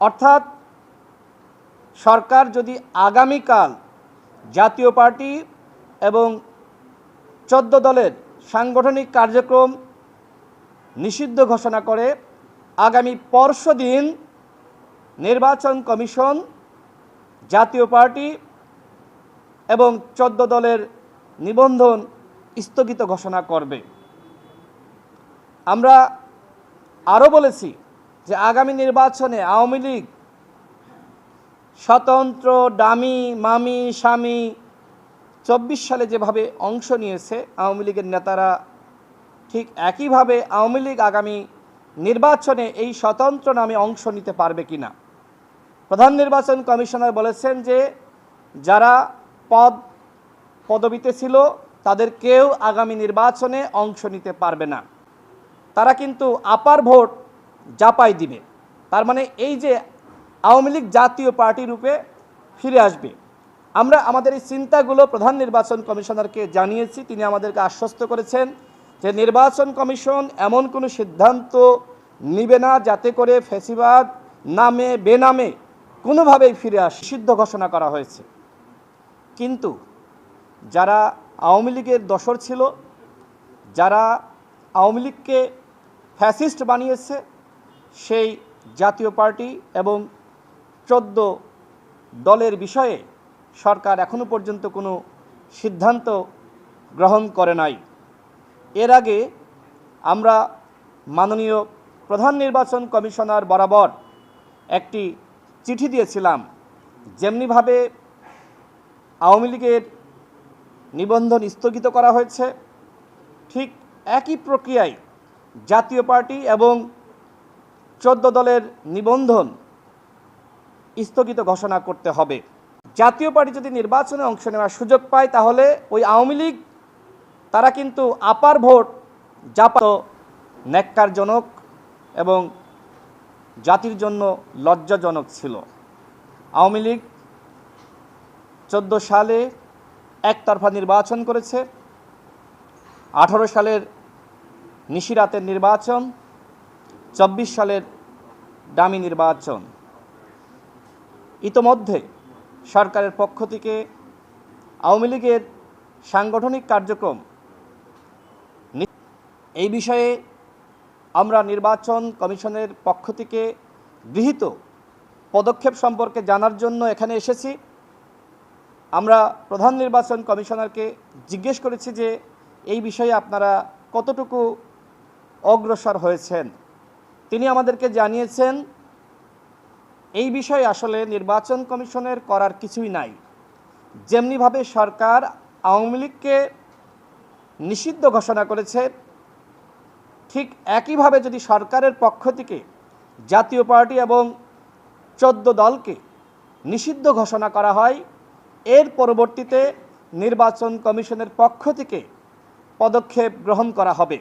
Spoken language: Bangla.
অর্থাৎ সরকার যদি আগামীকাল জাতীয় পার্টি এবং চোদ্দ দলের সাংগঠনিক কার্যক্রম নিষিদ্ধ ঘোষণা করে আগামী পরশু দিন নির্বাচন কমিশন জাতীয় পার্টি এবং চোদ্দ দলের নিবন্ধন স্থগিত ঘোষণা করবে। আমরা আরও বলেছি যে আগামী নির্বাচনে আওয়ামী লীগ স্বতন্ত্র ডামি, মামি, স্বামী চব্বিশ সালে যেভাবে অংশ নিয়েছে আওয়ামী লীগের নেতারা, ঠিক একইভাবে আওয়ামী লীগ আগামী নির্বাচনে এই স্বতন্ত্র নামে অংশ নিতে পারবে কি না প্রধান নির্বাচন কমিশনার বলেছেন যে, যারা পদ, পদবিতে ছিল, তাদের কেউ আগামী নির্বাচনে অংশ নিতে পারবে না। তারা কিন্তু আপার ভোট জাপাই দিবে। তার মানে এই যে আওয়ামী লীগ জাতীয় পার্টি রূপে ফিরে আসবে। আমরা আমাদের এই চিন্তাগুলো প্রধান নির্বাচন কমিশনারকে জানিয়েছি। তিনি আমাদেরকে আশ্বস্ত করেছেন যে নির্বাচন কমিশন এমন কোনো সিদ্ধান্ত নিবে না যাতে করে ফেসিবাদ নামে, বেনামে কোনোভাবেই ফিরে আসে সিদ্ধ ঘোষণা করা হয়েছে। কিন্তু যারা আওয়ামী লীগের দশর ছিল, যারা আওয়ামী লীগকে ফ্যাসিস্ট বানিয়েছে সেই জাতীয় পার্টি এবং চোদ্দ দলের বিষয়ে সরকার এখনও পর্যন্ত কোনো সিদ্ধান্ত গ্রহণ করে নাই। এর আগে আমরা মাননীয় প্রধান নির্বাচন কমিশনার বরাবর একটি চিঠি দিয়েছিলাম, যেমনিভাবে আওয়ামী লীগের নিবন্ধন স্থগিত করা হয়েছে, ঠিক একই প্রক্রিয়ায় জাতীয় পার্টি এবং চোদ্দ দলের নিবন্ধন স্থগিত ঘোষণা করতে হবে। জাতীয় পার্টি যদি নির্বাচনে অংশ নেওয়ার সুযোগ পায়, তাহলে ওই আওয়ামী লীগ, তারা কিন্তু আপার ভোট জাপাত ন্যাক্কারজনক এবং জাতির জন্য লজ্জাজনক ছিল। আওয়ামী লীগ চোদ্দ সালে একতরফা নির্বাচন করেছে, আঠারো সালের নিশিরাতের নির্বাচন চব্বিশ সালের ডামি নির্বাচন। ইতোমধ্যে সরকারের পক্ষ থেকে আওয়ামী লীগের সাংগঠনিক কার্যক্রম এই বিষয়ে আমরা নির্বাচন কমিশনের পক্ষ থেকে গৃহীত পদক্ষেপ সম্পর্কে জানার জন্য এখানে এসেছি। আমরা প্রধান নির্বাচন কমিশনারকে জিজ্ঞেস করেছি যে এই বিষয়ে আপনারা কতটুকু অগ্রসর হয়েছেন? তিনি আমাদেরকে জানিয়েছেন, এই বিষয়ে আসলে নির্বাচন কমিশনের করার কিছুই নাই। যেমনিভাবে সরকার আওয়ামী লীগকে নিষিদ্ধ ঘোষণা করেছে, ঠিক একইভাবে যদি সরকারের পক্ষ থেকে জাতীয় পার্টি এবং চোদ্দ দলকে নিষিদ্ধ ঘোষণা করা হয়, এর পরবর্তীতে নির্বাচন কমিশনের পক্ষ থেকে পদক্ষেপ গ্রহণ করা হবে।